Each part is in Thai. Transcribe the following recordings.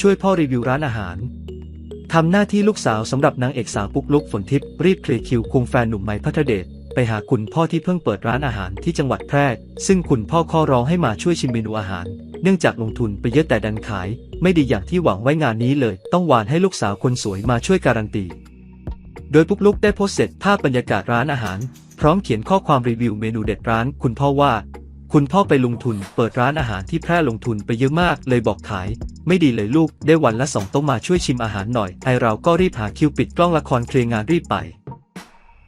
ช่วยพ่อรีวิวร้านอาหารทำหน้าที่ลูกสาวสำหรับนางเอกสาวปุ๊กลุกฝนทิพย์รีบเคลียร์คิวควงแฟนหนุ่มไม้พัทเดชไปหาคุณพ่อที่เพิ่งเปิดร้านอาหารที่จังหวัดแพร่ ซึ่งคุณพ่อข้อร้องให้มาช่วยชิมเมนูอาหาร เนื่องจากลงทุนไปเยอะแต่ดันขาย ไม่ดีอย่างที่หวังไว้งานนี้เลย ต้องหวานให้ลูกสาวคนสวยมาช่วยการันตี โดยปุ๊กลุกได้โพสต์เสร็จภาพบรรยากาศร้านอาหาร พร้อมเขียนข้อความรีวิวเมนูเด็ดร้าน คุณพ่อว่า คุณพ่อไปลงทุนเปิดร้านอาหารที่แพร่ลงทุนไปเยอะมาก เลยบอกขาย ไม่ดีเลยลูกได้วันละสองโต๊ะมาช่วยชิมอาหารหน่อย ไอเราก็รีบหาคิวปิดกล้องละครเคลียร์งานรีบไป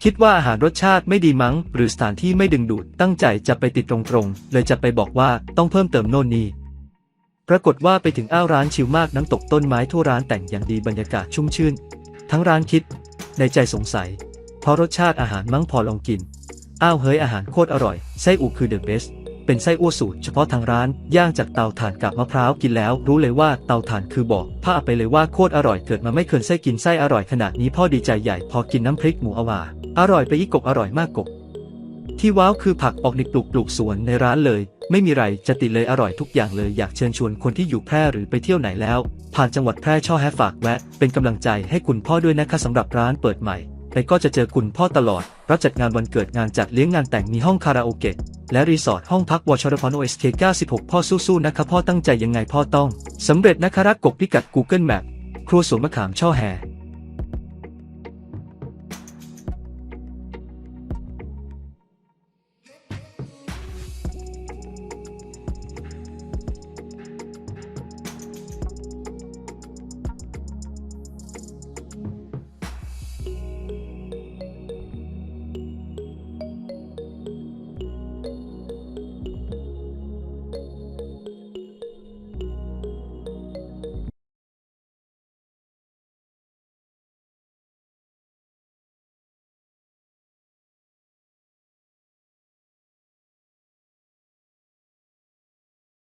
คิดว่าอาหารรสชาติไม่ดีมั้ง หรือสถานที่ไม่ดึงดูดตั้งใจจะไปติดตรงๆ เลยจะไปบอกว่าต้องเพิ่มเติมโน่นนี่ปรากฏว่าไปถึงอ้าวร้านชิลมากน้ำตกต้นไม้ทั่วร้านแต่งอย่างดีบรรยากาศชุ่มชื่น ทั้งร้านคิด ในใจสงสัย เพราะรสชาติอาหารมั้งพอลองกินอ้าวเฮ้ยอาหารโคตรอร่อยไส้อูคือเดอะเบส เป็นไส้อั่วสูตรเฉพาะทางร้าน ย่างจากเตาถ่านกับมะพร้าวกินแล้ว รู้เลยว่าเตาถ่านคือบอกผ้าไปเลยว่าโคตรอร่อยเกิดมาไม่เคยไส้กินไส้อร่อยขนาดนี้พ่อดีใจใหญ่พอกินน้ำพริกหมูอวาอร่อยไปอีกกบอร่อยมากกบที่ว้าวคือผักออกนิกปลูกปลูกสวนในร้านเลย ไม่มีไรจะติดเลยอร่อยทุกอย่างเลยอยากเชิญชวนคนที่อยู่แพร่หรือไปเที่ยวไหนแล้ว ผ่านจังหวัดแพร่ช่อแฮฝากแวะ เป็นกำลังใจให้คุณพ่อด้วยนะคะสำหรับร้านเปิดใหม่ไปก็จะเจอคุณพ่อตลอดรับจัดงานวันเกิดงานจัดเลี้ยงงานแต่งมีห้องคาราโอเกะ และรีสอร์ทห้องพักวชรพโอเอสเค96 พ่อสู้ๆนะคะพ่อตั้งใจยังไงพ่อต้องสำเร็จนะคะรักกบพิกัด Google Map ครัวสวนมะขามช่อแห่